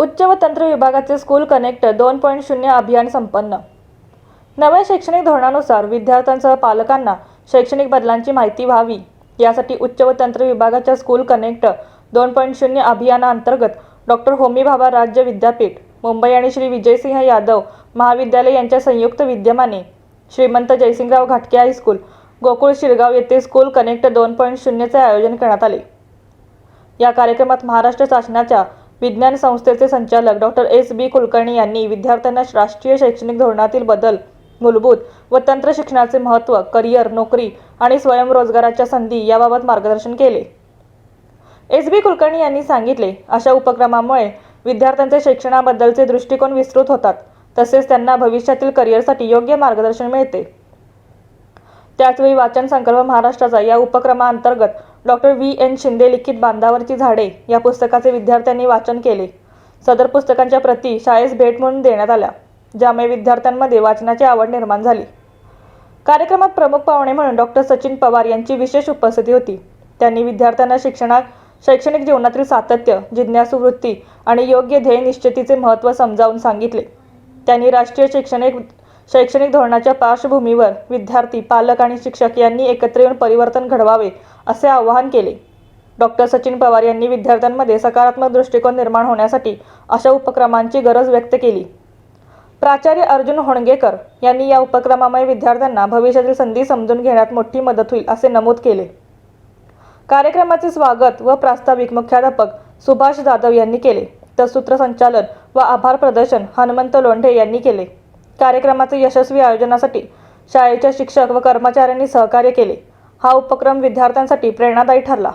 उच्च व तंत्र विभागाचे स्कूल कनेक्ट दोन पॉईंट शून्य अभियान संपन्न. नव्या शैक्षणिक धोरणानुसार विद्यार्थ्यांसह पालकांना शैक्षणिक बदलांची माहिती व्हावी. यासाठी उच्च व तंत्र विभागाच्या स्कूल कनेक्ट दोन पॉईंट शून्य अभियानाअंतर्गत डॉक्टर होमी भाभा राज्य विद्यापीठ मुंबई आणि श्री विजयसिंह यादव महाविद्यालय यांच्या संयुक्त विद्यमाने श्रीमंत जयसिंगराव घाटके हायस्कूल गोकुळ शिरगाव येथे स्कूल कनेक्ट दोन पॉईंट शून्यचे आयोजन करण्यात आले. या कार्यक्रमात महाराष्ट्र शासनाच्या विज्ञान संस्थेचे संचालक डॉक्टर एस. बी. कुलकर्णी यांनी विद्यार्थ्यांना राष्ट्रीय शैक्षणिक धोरणातील बदल मूलभूत व तंत्र शिक्षणाचे महत्त्व करिअर नोकरी आणि स्वयंरोजगाराच्या संधी याबाबत मार्गदर्शन केले. एस. बी. कुलकर्णी यांनी सांगितले अशा उपक्रमामुळे विद्यार्थ्यांचे शिक्षणाबद्दलचे दृष्टिकोन विस्तृत होतात. तसेच त्यांना भविष्यातील करिअरसाठी योग्य मार्गदर्शन मिळते. त्याचवेळी वाचन संकल्प महाराष्ट्राचा या उपक्रमाअंतर्गत डॉक्टर व्ही. एन. शिंदे लिखित बांधावरची झाडे या पुस्तकाचे विद्यार्थ्यांनी वाचन केले. सदर पुस्तकांच्या प्रती शाळेस भेट म्हणून देण्यात आल्या ज्यामुळे विद्यार्थ्यांमध्ये वाचनाची आवड निर्माण झाली. कार्यक्रमात प्रमुख पाहुणे म्हणून डॉक्टर सचिन पवार यांची विशेष उपस्थिती होती. त्यांनी विद्यार्थ्यांना शिक्षणात शैक्षणिक जीवनातील सातत्य जिज्ञासू वृत्ती आणि योग्य ध्येय निश्चितीचे महत्त्व समजावून सांगितले. त्यांनी राष्ट्रीय शैक्षणिक शैक्षणिक धोरणाच्या पार्श्वभूमीवर विद्यार्थी पालक आणि शिक्षक यांनी एकत्र येऊन परिवर्तन घडवावे असे आवाहन केले. डॉक्टर सचिन पवार यांनी विद्यार्थ्यांमध्ये सकारात्मक दृष्टिकोन निर्माण होण्यासाठी अशा उपक्रमांची गरज व्यक्त केली. प्राचार्य अर्जुन होणगेकर यांनी या उपक्रमामुळे विद्यार्थ्यांना भविष्यातील संधी समजून घेण्यात मोठी मदत होईल असे नमूद केले. कार्यक्रमाचे स्वागत व प्रास्ताविक मुख्याध्यापक सुभाष जाधव यांनी केले. तर सूत्रसंचालन व आभार प्रदर्शन हनुमंत लोंढे यांनी केले. कार्यक्रमाचे यशस्वी आयोजनासाठी शाळेच्या शिक्षक व कर्मचाऱ्यांनी सहकार्य केले. हा उपक्रम विद्यार्थ्यांसाठी प्रेरणादायी ठरला.